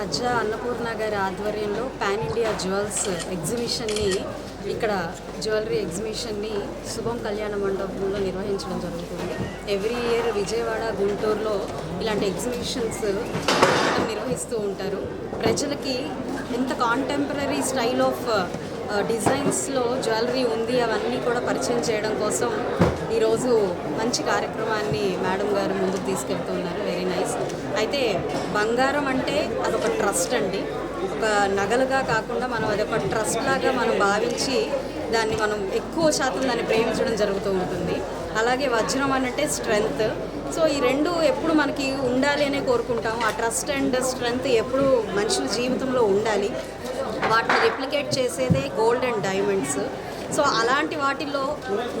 సజ్జా అన్నపూర్ణ గారి ఆధ్వర్యంలో pan India jewels ఎగ్జిబిషన్ని ఇక్కడ జ్యువెలరీ ఎగ్జిబిషన్ని శుభం కళ్యాణ మండపంలో నిర్వహించడం జరుగుతుంది. ఎవ్రీ ఇయర్ విజయవాడ గుంటూరులో ఇలాంటి ఎగ్జిబిషన్స్ నిర్వహిస్తూ ఉంటారు. ప్రజలకి ఎంత కాంటెంపరీ స్టైల్ ఆఫ్ డిజైన్స్లో జ్యువెలరీ ఉంది అవన్నీ కూడా పరిచయం చేయడం కోసం ఈరోజు మంచి కార్యక్రమాన్ని మేడం గారు ముందుకు తీసుకెళ్తున్నారు వెరీ నైస్ అయితే బంగారం అంటే అదొక ట్రస్ట్ అండి. ఒక నగలుగా కాకుండా మనం అదొక ట్రస్ట్ లాగా మనం భావించి దాన్ని మనం ఎక్కువ శాతం దాన్ని ప్రేమించడం జరుగుతూ ఉంటుంది. అలాగే వజ్రం అనంటే స్ట్రెంగ్త్ సో ఈ రెండు ఎప్పుడు మనకి ఉండాలి అనే కోరుకుంటాం ఆ ట్రస్ట్ అండ్ స్ట్రెంగ్త్ ఎప్పుడు మనుషుల జీవితంలో ఉండాలి. వాటిని రిప్లికేట్ చేసేదే గోల్డ్ అండ్ డైమండ్స్ సో అలాంటి వాటిల్లో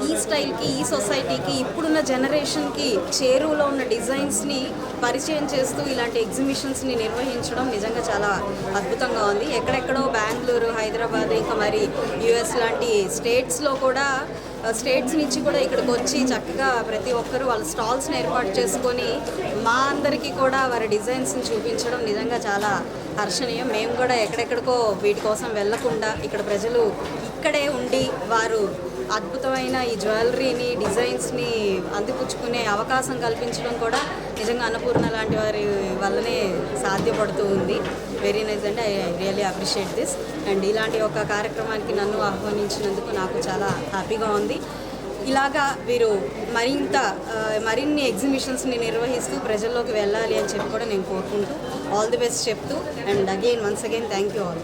ఈ స్టైల్కి ఈ సొసైటీకి ఇప్పుడున్న జనరేషన్కి చేరువలో ఉన్న డిజైన్స్ని పరిచయం చేస్తూ ఇలాంటి ఎగ్జిబిషన్స్ని నిర్వహించడం నిజంగా చాలా అద్భుతంగా ఉంది. ఎక్కడెక్కడో బెంగళూరు హైదరాబాద్ ఇంకా మరి యుఎస్ లాంటి స్టేట్స్లో కూడా స్టేట్స్ నుంచి కూడా ఇక్కడికి వచ్చి చక్కగా ప్రతి ఒక్కరూ వాళ్ళ స్టాల్స్ని ఏర్పాటు చేసుకొని మా అందరికీ కూడా వారి డిజైన్స్ని చూపించడం నిజంగా చాలా హర్షణీయం. మేము కూడా ఎక్కడెక్కడికో వీటి కోసం వెళ్ళకుండా ఇక్కడ ప్రజలు ఇక్కడే ఉండి వారు అద్భుతమైన ఈ జ్యువెలరీని డిజైన్స్ని అందిపుచ్చుకునే అవకాశం కల్పించడం కూడా నిజంగా అన్నపూర్ణ లాంటి వారి వల్లనే సాధ్యపడుతూ ఉంది. వెరీ నైస్ అండి I really appreciate this and ఇలాంటి ఒక కార్యక్రమానికి నన్ను ఆహ్వానించినందుకు నాకు చాలా హ్యాపీగా ఉంది. ఇలాగా వీరు మరింత మరిన్ని ఎగ్జిబిషన్స్ని నిర్వహిస్తూ ప్రజల్లోకి వెళ్ళాలి అని చెప్పి కూడా నేను కోరుకుంటూ ఆల్ ది బెస్ట్ చెప్తూ. And again once again thank you all